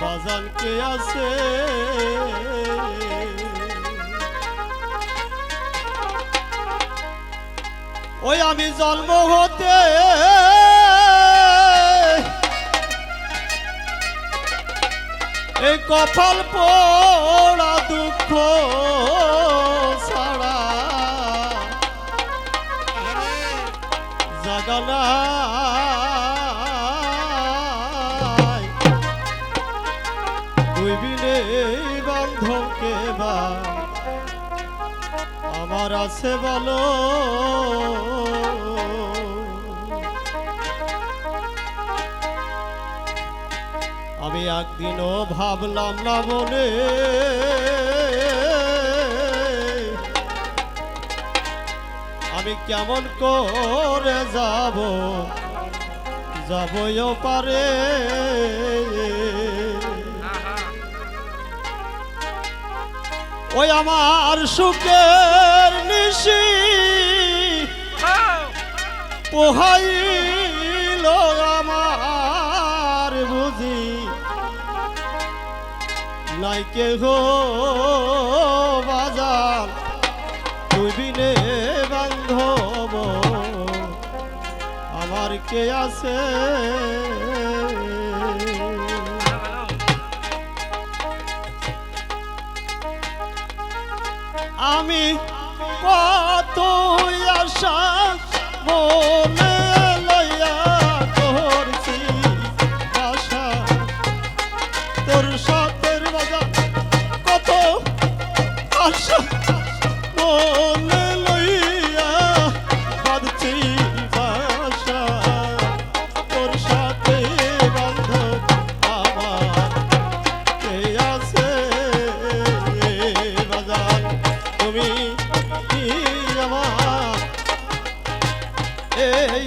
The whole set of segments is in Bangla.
বাজান কে আছে? ওই আমি জন্ম হতে এই কপাল পোড়া আমার আছে বলো আমি একদিনও ভাবলাম না বলে আমি কেমন করে যাব? যাবও পারে ওই আমার সুখের নিশি। পোহাইল আমার বুঝি। নাই কে গো বাজার তুই বিনে বান্ধব। আমার কে আছে? আমি কত আশা মনে লইয়া করছি আশা। তোর সাথের বাজার কত আশা মনে আমার এই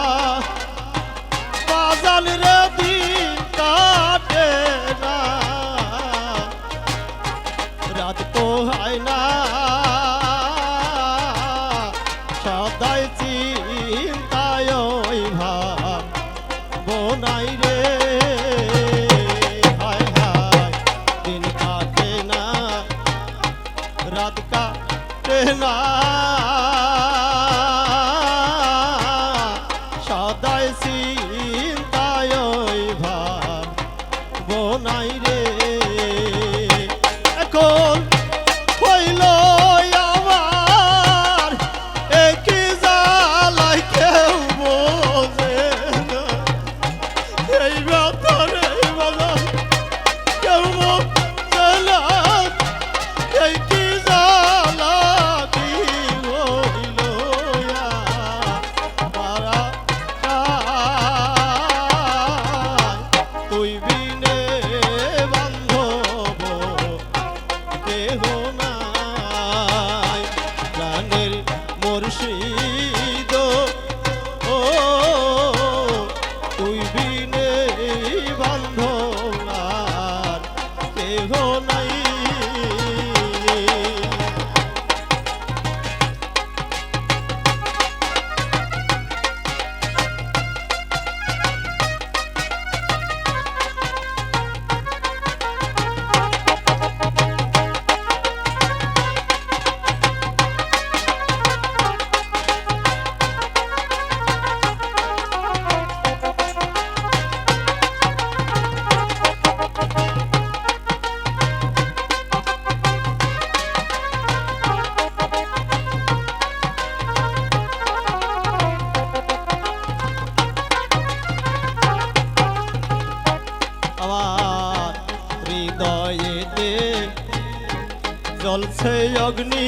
জলছে অগ্নি।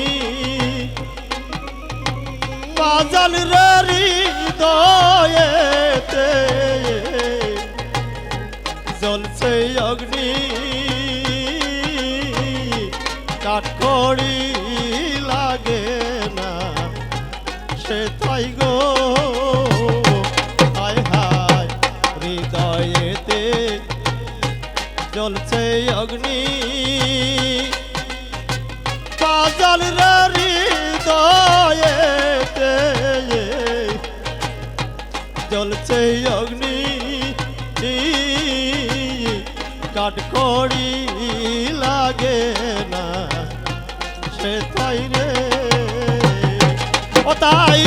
পাজল রি দয়েতে জলছে অগ্নি। কাঠ লাগে না। সে তাই গো জ্বলছে অগ্নি। কাঠকড়ি লাগে না সে তাই রে। ও তাই